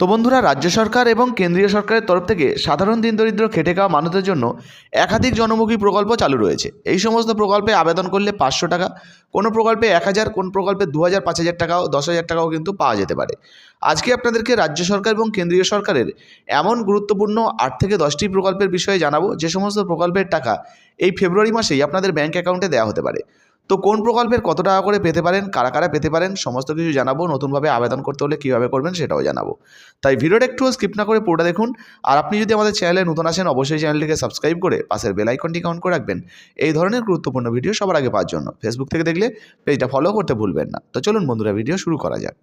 তো বন্ধুরা, রাজ্য সরকার এবং কেন্দ্রীয় সরকারের তরফ থেকে সাধারণ দিন দরিদ্র খেটে খাওয়া মানুষদের জন্য একাধিক জনমুখী প্রকল্প চালু রয়েছে। এই সমস্ত প্রকল্পে আবেদন করলে পাঁচশো টাকা, কোনো প্রকল্পে এক হাজার, কোন প্রকল্পে দু হাজার, পাঁচ হাজার টাকাও, দশ হাজার টাকাও কিন্তু পাওয়া যেতে পারে। আজকে আপনাদেরকে রাজ্য সরকার এবং কেন্দ্রীয় সরকারের এমন গুরুত্বপূর্ণ আট থেকে দশটি প্রকল্পের বিষয়ে জানাব। যে সমস্ত প্রকল্পের টাকা এই ফেব্রুয়ারি মাসেই আপনাদের ব্যাঙ্ক অ্যাকাউন্টে দেওয়া হতে পারে। তো কোন প্রকল্পের কত টাকা করে পেতে পারেন, কারা কারা পেতে পারেন, সমস্ত কিছু জানাব, নতুনভাবে আবেদন করতে হলে কীভাবে করবেন সেটাও জানাব। তাই ভিডিওটা একটু স্কিপ না করে পুরোটা দেখুন। আর আপনি যদি আমাদের চ্যানেলে নতুন আসেন, অবশ্যই চ্যানেলটিকে সাবস্ক্রাইব করে পাশের বেল আইকনটি কাউন্ট করে রাখবেন। এই ধরনের গুরুত্বপূর্ণ ভিডিও সবার আগে পাওয়ার জন্য। ফেসবুক থেকে দেখলে পেজটা ফলো করতে ভুলবেন না। তো চলুন বন্ধুরা ভিডিও শুরু করা যাক।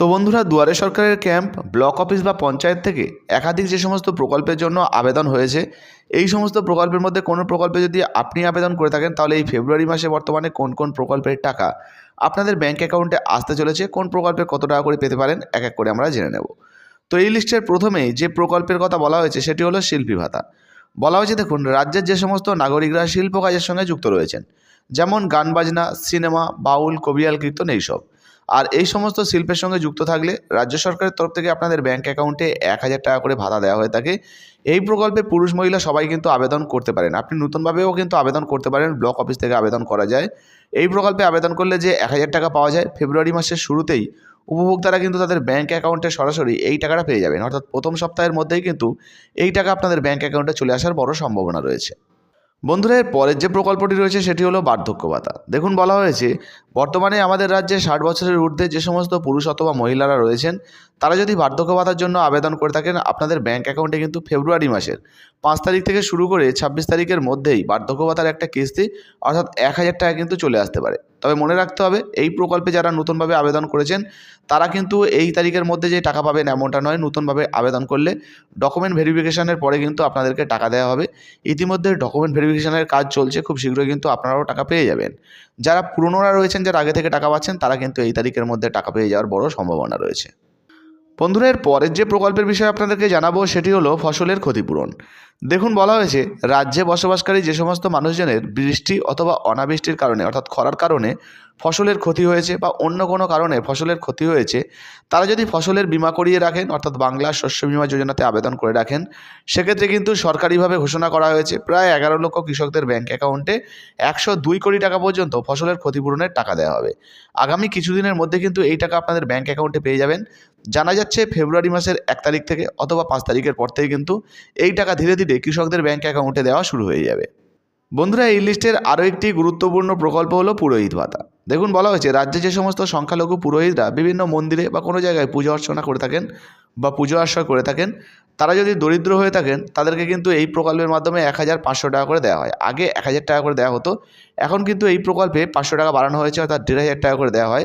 তো বন্ধুরা, দুয়ারে সরকারের ক্যাম্প, ব্লক অফিস বা পঞ্চায়েত থেকে একাধিক যে সমস্ত প্রকল্পের জন্য আবেদন হয়েছে, এই সমস্ত প্রকল্পের মধ্যে কোনো প্রকল্পে যদি আপনি আবেদন করে থাকেন, তাহলে এই ফেব্রুয়ারি মাসে বর্তমানে কোন কোন প্রকল্পের টাকা আপনাদের ব্যাঙ্ক অ্যাকাউন্টে আসতে চলেছে, কোন প্রকল্পে কত টাকা করে পেতে পারেন, এক এক করে আমরা জেনে নেব। তো এই লিস্টের প্রথমেই যে প্রকল্পের কথা বলা হয়েছে, সেটি হলো শিল্পী ভাতা। বলা হয়েছে, দেখুন, রাজ্যের যে সমস্ত নাগরিকরা শিল্প কাজের সঙ্গে যুক্ত রয়েছেন, যেমন গান বাজনা, সিনেমা, বাউল, কবিয়াল, কীর্তন, এইসব। আর এই সমস্ত শিল্পের সঙ্গে যুক্ত থাকলে রাজ্য সরকারের তরফ থেকে আপনাদের ব্যাঙ্ক অ্যাকাউন্টে এক হাজার টাকা করে ভাতা দেওয়া হয়ে থাকে। এই প্রকল্পে পুরুষ মহিলা সবাই কিন্তু আবেদন করতে পারেন। আপনি নতুনভাবেও কিন্তু আবেদন করতে পারেন ব্লক অফিস থেকে আবেদন করা যায়। এই প্রকল্পে আবেদন করলে যে এক হাজার টাকা পাওয়া যায়, ফেব্রুয়ারি মাসের শুরুতেই উপভোক্তারা কিন্তু তাদের ব্যাঙ্ক অ্যাকাউন্টে সরাসরি এই টাকাটা পেয়ে যাবেন। অর্থাৎ প্রথম সপ্তাহের মধ্যেই কিন্তু এই টাকা আপনাদের ব্যাঙ্ক অ্যাকাউন্টে চলে আসার বড় সম্ভাবনা রয়েছে। বন্ধুরা, এর পরের যে প্রকল্পটি রয়েছে সেটি হলো বার্ধক্য ভাতা। দেখুন, বলা হয়েছে, বর্তমানে আমাদের রাজ্যে ষাট বছরের ঊর্ধ্বে যে সমস্ত পুরুষ অথবা মহিলারা রয়েছেন, তারা যদি বার্ধক্য ভাতার জন্য আবেদন করে থাকেন, আপনাদের ব্যাঙ্ক অ্যাকাউন্টে কিন্তু ফেব্রুয়ারি মাসের পাঁচ তারিখ থেকে শুরু করে ছাব্বিশ তারিখের মধ্যেই বার্ধক্য ভাতার একটা কিস্তি, অর্থাৎ এক হাজার টাকা কিন্তু চলে আসতে পারে। তবে মনে রাখতে হবে, এই প্রকল্পে যারা নতুনভাবে আবেদন করেছেন, তারা কিন্তু এই তারিখের মধ্যে যে টাকা পাবেন এমনটা নয়, নতুনভাবে আবেদন করলে ডকুমেন্ট ভেরিফিকেশনের পরে কিন্তু আপনাদেরকে টাকা দেওয়া হবে। ইতিমধ্যে ডকুমেন্ট ভেরিফিকেশানের কাজ চলছে, খুব শীঘ্রই কিন্তু আপনারাও টাকা পেয়ে যাবেন। যারা পুরনোরা রয়েছেন, যারা আগে থেকে টাকা পাচ্ছেন, তারা কিন্তু এই তারিখের মধ্যে টাকা পেয়ে যাওয়ার বড় সম্ভাবনা রয়েছে। বন্ধুরা, এর পরের যে প্রকল্পের বিষয়ে আপনাদেরকে জানাব, সেটি হলো ফসলের ক্ষতিপূরণ। দেখুন, বলা হয়েছে, রাজ্যে বসবাসকারী যে সমস্ত মানুষজনের বৃষ্টি অথবা অনাবৃষ্টির কারণে, অর্থাৎ খরার কারণে ফসলের ক্ষতি হয়েছে বা অন্য কোনো কারণে ফসলের ক্ষতি হয়েছে, তারা যদি ফসলের বিমা করিয়ে রাখেন, অর্থাৎ বাংলা শস্য বিমা যোজনাতে আবেদন করে রাখেন, সেক্ষেত্রে কিন্তু সরকারিভাবে ঘোষণা করা হয়েছে প্রায় এগারো লক্ষ কৃষকদের ব্যাঙ্ক অ্যাকাউন্টে একশো দুই কোটি টাকা পর্যন্ত ফসলের ক্ষতিপূরণের টাকা দেওয়া হবে। আগামী কিছুদিনের মধ্যে কিন্তু এই টাকা আপনাদের ব্যাঙ্ক অ্যাকাউন্টে পেয়ে যাবেন। জানা যাচ্ছে ফেব্রুয়ারি মাসের এক তারিখ থেকে অথবা পাঁচ তারিখের পর থেকে কিন্তু এই টাকা ধীরে ধীরে কৃষকদের ব্যাঙ্ক অ্যাকাউন্টে দেওয়া শুরু হয়ে যাবে। বন্ধুরা, এই লিস্টের আরও একটি গুরুত্বপূর্ণ প্রকল্প হলো পুরোহিত ভাতা। দেখুন, বলা হয়েছে, রাজ্যে যে সমস্ত সংখ্যালঘু পুরোহিতরা বিভিন্ন মন্দিরে বা কোনো জায়গায় পুজো অর্চনা করে থাকেন বা পুজো আশ্রয় করে থাকেন, তারা যদি দরিদ্র হয়ে থাকেন, তাদেরকে কিন্তু এই প্রকল্পের মাধ্যমে এক হাজার পাঁচশো টাকা করে দেওয়া হয়। আগে এক হাজার টাকা করে দেওয়া হতো, এখন কিন্তু এই প্রকল্পে পাঁচশো টাকা বাড়ানো হয়েছে, অর্থাৎ দেড় হাজার টাকা করে দেওয়া হয়।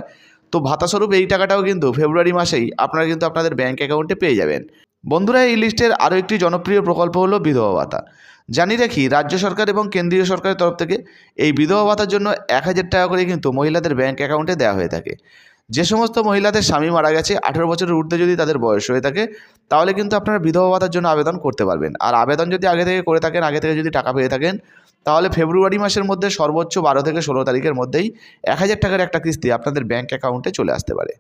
তো ভাতাস্বরূপ এই টাকাটাও কিন্তু ফেব্রুয়ারি মাসেই আপনারা কিন্তু আপনাদের ব্যাঙ্ক অ্যাকাউন্টে পেয়ে যাবেন। বন্ধুরা, এই লিস্টের আরও একটি জনপ্রিয় প্রকল্প হলো বিধবা ভাতা। জানি রাখি, রাজ্য সরকার এবং কেন্দ্রীয় সরকারের তরফ থেকে এই বিধবা ভাতার জন্য এক হাজার টাকা করে কিন্তু মহিলাদের ব্যাঙ্ক অ্যাকাউন্টে দেওয়া হয়ে থাকে। যে সমস্ত মহিলাদের স্বামী মারা গেছে, আঠেরো বছরের ঊর্ধ্বে যদি তাদের বয়স হয়ে থাকে, তাহলে কিন্তু আপনারা বিধবা ভাতার জন্য আবেদন করতে পারবেন। আর আবেদন যদি আগে থেকে করে থাকেন, আগে থেকে যদি টাকা পেয়ে থাকেন, তাহলে ফেব্রুয়ারি মাসের মধ্যে সর্বোচ্চ বারো থেকে ষোলো তারিখের মধ্যেই এক হাজার টাকার একটা কিস্তি আপনাদের ব্যাঙ্ক অ্যাকাউন্টে চলে আসতে পারে।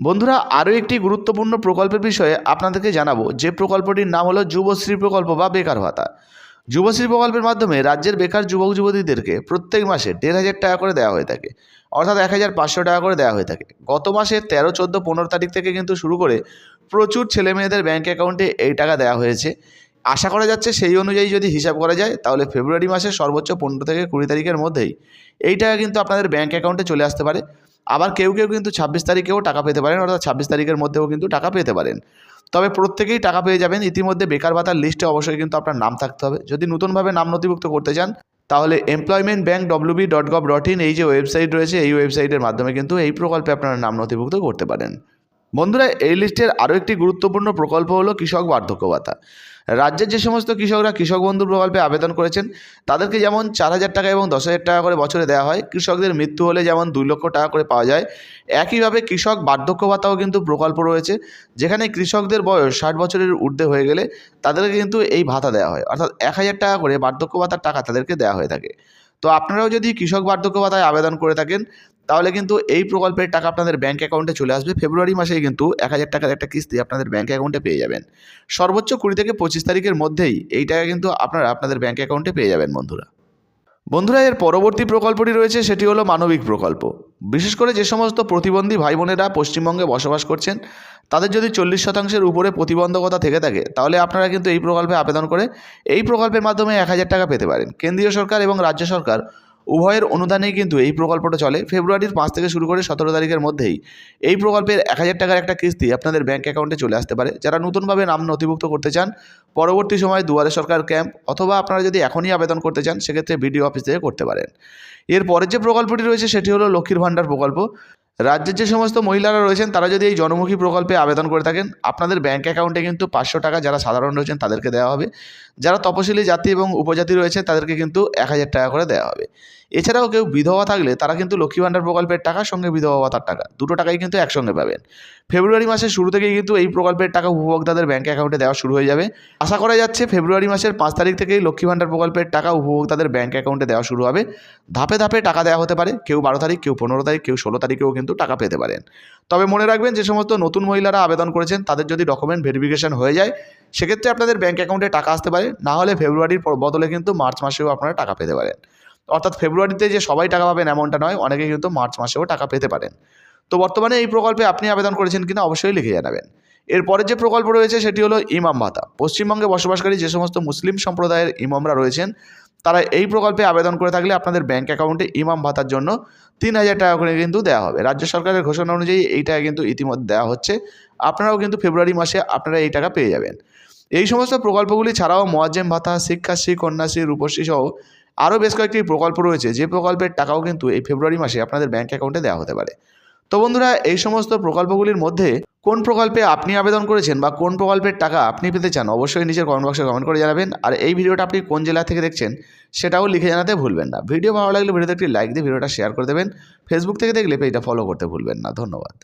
বন্ধুরা, আরও একটি গুরুত্বপূর্ণ প্রকল্পের বিষয়ে আপনাদেরকে জানাব। যে প্রকল্পটির নাম হলো যুবশ্রী প্রকল্প বা বেকার ভাতা। যুবশ্রী প্রকল্পের মাধ্যমে রাজ্যের বেকার যুবক যুবতীদেরকে প্রত্যেক মাসে দেড় হাজার টাকা করে দেওয়া হয়ে থাকে। অর্থাৎ এক হাজার পাঁচশো টাকা করে দেওয়া হয়ে থাকে। গত মাসে তেরো, চোদ্দ, পনেরো তারিখ থেকে কিন্তু শুরু করে প্রচুর ছেলে মেয়েদের ব্যাঙ্ক অ্যাকাউন্টে এই টাকা দেওয়া হয়েছে। আশা করা যাচ্ছে সেই অনুযায়ী যদি হিসাব করা যায়, তাহলে ফেব্রুয়ারি মাসের সর্বোচ্চ পনেরো থেকে কুড়ি তারিখের মধ্যেই এই টাকা কিন্তু আপনাদের ব্যাঙ্ক অ্যাকাউন্টে চলে আসতে পারে। আবার কেউ কেউ কিন্তু ছাব্বিশ তারিখেও টাকা পেতে পারেন, অর্থাৎ ছাব্বিশ তারিখের মধ্যেও কিন্তু টাকা পেতে পারেন। তবে প্রত্যেকেই টাকা পেয়ে যাবেন। ইতিমধ্যে বেকার ভাতার লিস্টে অবশ্যই কিন্তু আপনার নাম থাকতে হবে। যদি নতুনভাবে নাম নথিভুক্ত করতে চান, তাহলে employment bank WB dot gov dot in এই যে ওয়েবসাইট রয়েছে, এই ওয়েবসাইটের মাধ্যমে কিন্তু এই প্রকল্পে আপনারা নাম নথিভুক্ত করতে পারেন। বন্ধুরা, এই লিস্টের আরও একটি গুরুত্বপূর্ণ প্রকল্প হলো কৃষক বার্ধক্য ভাতা। রাজ্যের যে সমস্ত কৃষকরা কৃষক বন্ধু প্রকল্পে আবেদন করেছেন, তাদেরকে যেমন চার হাজার টাকা এবং দশ হাজার টাকা করে বছরে দেওয়া হয়, কৃষকদের মৃত্যু হলে যেমন দুই লক্ষ টাকা করে পাওয়া যায়, একইভাবে কৃষক বার্ধক্য ভাতাও কিন্তু প্রকল্প রয়েছে, যেখানে কৃষকদের বয়স ষাট বছরের ঊর্ধ্বে হয়ে গেলে তাদেরকে কিন্তু এই ভাতা দেওয়া হয়। অর্থাৎ এক হাজার টাকা করে বার্ধক্য ভাতার টাকা তাদেরকে দেওয়া হয়ে থাকে। তো আপনারাও যদি কৃষক বার্ধক্য ভাতায় আবেদন করে থাকেন, তাহলে কিন্তু এই প্রকল্পের টাকা আপনাদের ব্যাঙ্ক অ্যাকাউন্টে চলে আসবে। ফেব্রুয়ারি মাসেই কিন্তু এক হাজার টাকার একটা কিস্তি আপনাদের ব্যাঙ্ক অ্যাকাউন্টে পেয়ে যাবেন। সর্বোচ্চ কুড়ি থেকে পঁচিশ তারিখের মধ্যেই এই টাকা কিন্তু আপনারা আপনাদের ব্যাঙ্ক অ্যাকাউন্টে পেয়ে যাবেন, বন্ধুরা। বন্ধুরা, এর পরবর্তী প্রকল্পটি রয়েছে, সেটি হলো মানবিক প্রকল্প। বিশেষ করে যে সমস্ত প্রতিবন্ধী ভাই বোনেরা পশ্চিমবঙ্গে বসবাস করছেন, তাদের যদি চল্লিশ শতাংশের উপরে প্রতিবন্ধকতা থেকে থাকে, তাহলে আপনারা কিন্তু এই প্রকল্পে আবেদন করে এই প্রকল্পের মাধ্যমে এক হাজার টাকা পেতে পারেন। কেন্দ্রীয় সরকার এবং রাজ্য সরকার উভয়ের অনুদানেই কিন্তু এই প্রকল্পটা চলে। ফেব্রুয়ারির পাঁচ থেকে শুরু করে সতেরো তারিখের মধ্যেই এই প্রকল্পের এক হাজার টাকার একটা কিস্তি আপনাদের ব্যাঙ্ক অ্যাকাউন্টে চলে আসতে পারে। যারা নতুনভাবে নাম নথিভুক্ত করতে চান, পরবর্তী সময় দুয়ারে সরকার ক্যাম্প অথবা আপনারা যদি এখনই আবেদন করতে চান, সেক্ষেত্রে বিডিও অফিস থেকে করতে পারেন। এর পরের যে প্রকল্পটি রয়েছে, সেটি হলো লক্ষ্মীর ভাণ্ডার প্রকল্প। রাজ্যের যে সমস্ত মহিলারা রয়েছেন, তারা যদি এই জনমুখী প্রকল্পে আবেদন করে থাকেন, আপনাদের ব্যাঙ্ক অ্যাকাউন্টে কিন্তু পাঁচশো টাকা যারা সাধারণ রয়েছেন, তাদেরকে দেওয়া হবে। যারা তপশিলি জাতি এবং উপজাতি রয়েছে তাদেরকে কিন্তু এক হাজার টাকা করে দেওয়া হবে। এছাড়াও কেউ বিধবা থাকলে তারা কিন্তু লক্ষ্মী ভাণ্ডার প্রকল্পের টাকা সঙ্গে বিধবা ভাতার টাকা, দুটো টাকাই কিন্তু একসঙ্গে পাবেন। ফেব্রুয়ারি মাসের শুরু থেকেই কিন্তু এই প্রকল্পের টাকা উপভোক্তাদের ব্যাঙ্ক অ্যাকাউন্টে দেওয়া শুরু হয়ে যাবে। আশা করা যাচ্ছে ফেব্রুয়ারি মাসের পাঁচ তারিখ থেকেই লক্ষ্মী ভাণ্ডার প্রকল্পের টাকা উপভোক্তাদের ব্যাঙ্ক অ্যাকাউন্টে দেওয়া শুরু হবে। ধাপে ধাপে টাকা দেওয়া হতে পারে, কেউ বারো তারিখ, কেউ পনেরো তারিখ, কেউ ষোলো তারিখেও কিন্তু টাকা পেতে পারেন। তবে মনে রাখবেন যে সমস্ত নতুন মহিলারা আবেদন করেছেন, তাদের যদি ডকুমেন্ট ভেরিফিকেশন হয়ে যায়, সেক্ষেত্রে আপনাদের ব্যাঙ্ক অ্যাকাউন্টে টাকা আসতে পারে। না হলে ফেব্রুয়ারির বদলে কিন্তু মার্চ মাসেও আপনারা টাকা পেতে পারেন। অর্থাৎ ফেব্রুয়ারিতে যে সবাই টাকা পাবেন এমনটা নয়, অনেকে কিন্তু মার্চ মাসেও টাকা পেতে পারেন। তো বর্তমানে এই প্রকল্পে আপনি আবেদন করেছেন কিনা অবশ্যই লিখে জানাবেন। এরপরের যে প্রকল্প রয়েছে সেটি হলো ইমাম ভাতা। পশ্চিমবঙ্গে বসবাসকারী যে সমস্ত মুসলিম সম্প্রদায়ের ইমামরা রয়েছেন, তারা এই প্রকল্পে আবেদন করে থাকলে আপনাদের ব্যাঙ্ক অ্যাকাউন্টে ইমাম ভাতার জন্য তিন হাজার টাকা করে কিন্তু দেওয়া হবে। রাজ্য সরকারের ঘোষণা অনুযায়ী এই টাকা কিন্তু ইতিমধ্যে দেওয়া হচ্ছে। আপনারাও কিন্তু ফেব্রুয়ারি মাসে আপনারা এই টাকা পেয়ে যাবেন। এই সমস্ত প্রকল্পগুলি ছাড়াও মোয়াজ্জেম ভাতা, শিক্ষাশ্রী, কন্যাশ্রী, রূপশ্রী সহ আরও বেশ কয়েকটি প্রকল্প রয়েছে, যে প্রকল্পের টাকাও কিন্তু এই ফেব্রুয়ারি মাসে আপনাদের ব্যাঙ্ক অ্যাকাউন্টে দেওয়া হতে পারে। তো বন্ধুরা, এই সমস্ত প্রকল্পগুলির মধ্যে কোন প্রকল্পে আপনি আবেদন করেছেন বা কোন প্রকল্পের টাকা আপনি পেতে চান অবশ্যই নিজের কমেন্ট বক্সে কমেন্ট করে জানাবেন। আর এই ভিডিওটা আপনি কোন জেলা থেকে দেখছেন সেটাও লিখে জানাতে ভুলবেন না। ভিডিও ভালো লাগলে ভিডিওতে একটি লাইক দিয়ে ভিডিওটা শেয়ার করে দেবেন। ফেসবুক থেকে দেখলে পেজটা ফলো করতে ভুলবেন না। ধন্যবাদ।